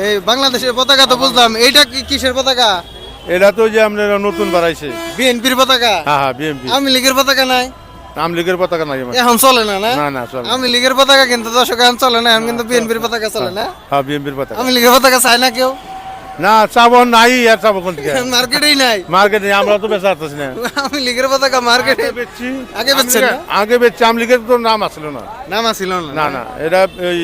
এই বাংলাদেশের পতাকা তো বুঝলাম। এইটা কি কিসের পতাকা? এটা তো যে আপনারা নতুন বাড়াইছে বিএনপির পতাকা? হ্যাঁ হ্যাঁ বিএমপি আওয়ামী লীগের পতাকা নাই? আওয়ামী লীগের পতাকা নাই এখন চলে না না? না চলে। আওয়ামী লীগের পতাকা কিন্তু দর্শক এখন চলে না এখন কিন্তু বিএনপির পতাকা চলে না। হ্যাঁ বিএমপির পতাকা। আওয়ামী লীগের পতাকা চায় না কেউ? না চাবো নাই আর চাবো কোন থেকে মার্কেটেই নাই। মার্কেটে আমরা তো বেচা আসতেছি না। আওয়ামী লীগের পতাকা মার্কেটে বেচছি আগে বেচছেন না? আগে বেচছি আওয়ামী লীগের তো নাম আসলো না। নাম আছিল না। না না এটা ওই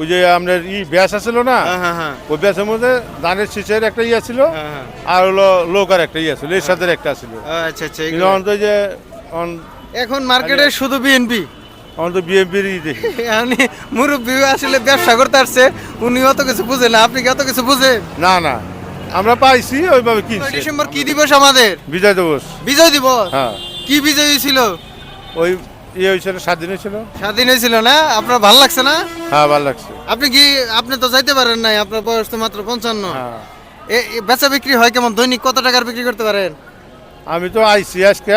ওই যে আপনার ই ব্যাস আছিল না হ্যাঁ হ্যাঁ হ্যাঁ। ওই ব্যাসের মধ্যে ধানের শীষের একটা ইয়ে ছিল। আর হলো লোকার একটা ইয়ে ছিল এর সাথে একটা ছিল। আচ্ছা আচ্ছা এখন তো যে এখন মার্কেটে শুধু বিএনপি তো মুরব্বী আসলে ব্যবসা করতে আসছে উনি অত কিছু বুঝে না আপনি কি অত কিছু বুঝেন? না না আমরা পাইছি ওইভাবে কিনছি। ডিসেম্বর কি দিবস আমাদের? বিজয় দিবস। বিজয় দিবস? হ্যাঁ। কি বিজয় হয়েছিল ওই ইয়ে হয়েছিল স্বাধীন হয়েছিল। স্বাধীন হয়েছিল না? আপনার ভালো লাগছে না? হ্যাঁ ভালো লাগছে। আপনি কি আপনি তো যাইতে পারেন নাই আপনার বয়স তো মাত্র পঞ্চান্ন। হ্যাঁ। বেচা বিক্রি হয় কেমন? দৈনিক কত টাকার বিক্রি করতে পারেন? আমি তো আইসি আজকে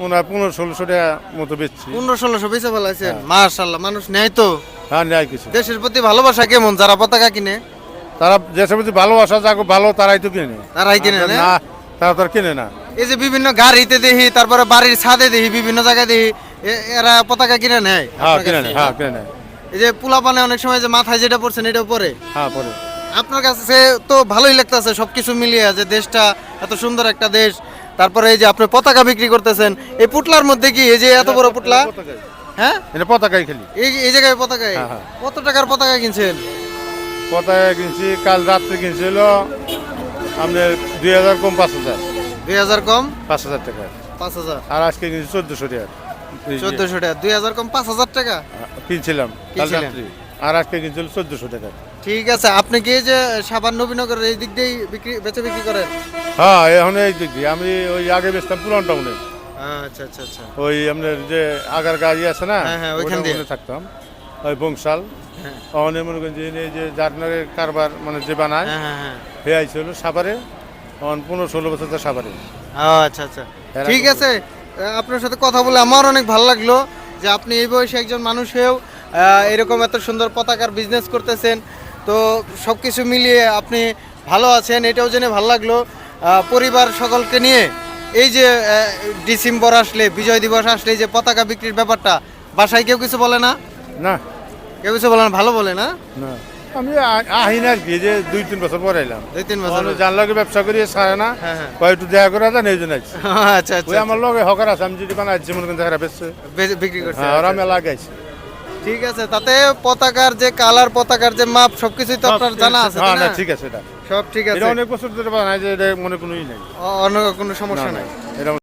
মনে হয় পনেরো ষোলোশো টাকা মতো বেচছি। পনেরো ষোলোশো বেচা ফেলাইছেন? মার্শাল্লাহ মানুষ নেয় তো। হ্যাঁ নেয় কিছু। দেশের প্রতি ভালোবাসা কেমন? যারা পতাকা কিনে। তারা দেশের প্রতি ভালোবাসা যাকে ভালো তারাই তো কিনে। তারাই কিনে না? তারা তো আর কিনে না। এই যে বিভিন্ন গাড়িতে দেখি তারপরে বাড়ির ছাদে দেখি বিভিন্ন জায়গায় দেখি এরা পতাকা কিনে নেয়। হ্যাঁ আপনার কিনে নেয় হ্যাঁ কিনে নেয়। এই যে পোলাপানে অনেক সময় যে মাথায় যেটা পড়ছেন এটা পরে হ্যাঁ পরে আপনার কাছে তো ভালোই লাগতেছে সবকিছু মিলিয়ে যে দেশটা এত সুন্দর একটা দেশ। তারপরে এই যে আপনি পতাকা বিক্রি করতেছেন এই পুটলার মধ্যে কি এই যে এত বড় পুটলা? হ্যাঁ? এটা পতাকাই খেলি। এই এই জায়গায় পতাকায়। কত টাকার পতাকা কিনছেন? পতাকা কিনছি কাল রাত্রে কিনছিল আপনার দুই হাজার কম পাঁচ হাজার। দুই হাজার কম? পাঁচ হাজার টাকা। পাঁচ হাজার। আর আজকে কিনছি চোদ্দশো টাকা। চোদ্দশো টাকা। দুই হাজার কম পাঁচ হাজার টাকা? কিনছিলাম? আর আজকে কিনছিল চোদ্দশো টাকা। ঠিক আছে আপনি কি যে সাবান নবীনগরের এই দিক দিয়েই বিক্রি বেচে বিক্রি করেন? হ্যাঁ এখন এই দিক দিয়ে। আমি ওই আগে বেচতাম পুরান টাউনে। আচ্ছা আচ্ছা আচ্ছা। ওই আপনার যে আগার গাড়ি আছে না হ্যাঁ, হ্যাঁ, ওইখান দিয়ে। থাকতাম। ওই বংশাল। হ্যাঁ। ওখানে মনে করেন যে এই যে জার্নারের কারবার মানে যে বানায় হ্যাঁ হ্যাঁ হ্যাঁ। হে আইছিল সাভারে। তখন পনেরো ষোলো বছর তো সাভারে ও, আচ্ছা আচ্ছা। ঠিক আছে আপনার সাথে কথা বলে আমার অনেক ভালো লাগল যে আপনি এই বয়সে একজন মানুষ হয়েও এরকম এত সুন্দর পতাকার বিজনেস করতেছেন। তো সব কিছু মিলিয়ে আপনি ভালো আছেন এটাও জেনে ভালো লাগল। পরিবার সকলকে নিয়ে এই যে ডিসেম্বর আসলে বিজয় দিবস আসলে এই যে পতাকা বিক্রির ব্যাপারটা বাসায় কেউ কিছু বলে না? না। কেউ কিছু বলে না? ভালো বলে না? না। আমি আহিন আর কি যে দুই তিন বছর পরে এলাম দুই তিন বছর ব্যবসা করি সারে না। হ্যাঁ, হ্যাঁ। কয় একটু দেখা করে এই জন্য আচ্ছা আচ্ছা আমার লগে হকার আছে আমি যদি মনে করেন দেখা বিক্রি করছে হ্যাঁ লাগাইছি ঠিক আছে তাতে পতাকার যে কালার পতাকার যে মাপ সবকিছুই তো আপনার জানা আছে না? ঠিক আছে এটা। সব ঠিক আছে। এটা অনেক বছর ধরে বানাই যে এটা মনে কোনো ই নাই অন্য কোনো সমস্যা নাই।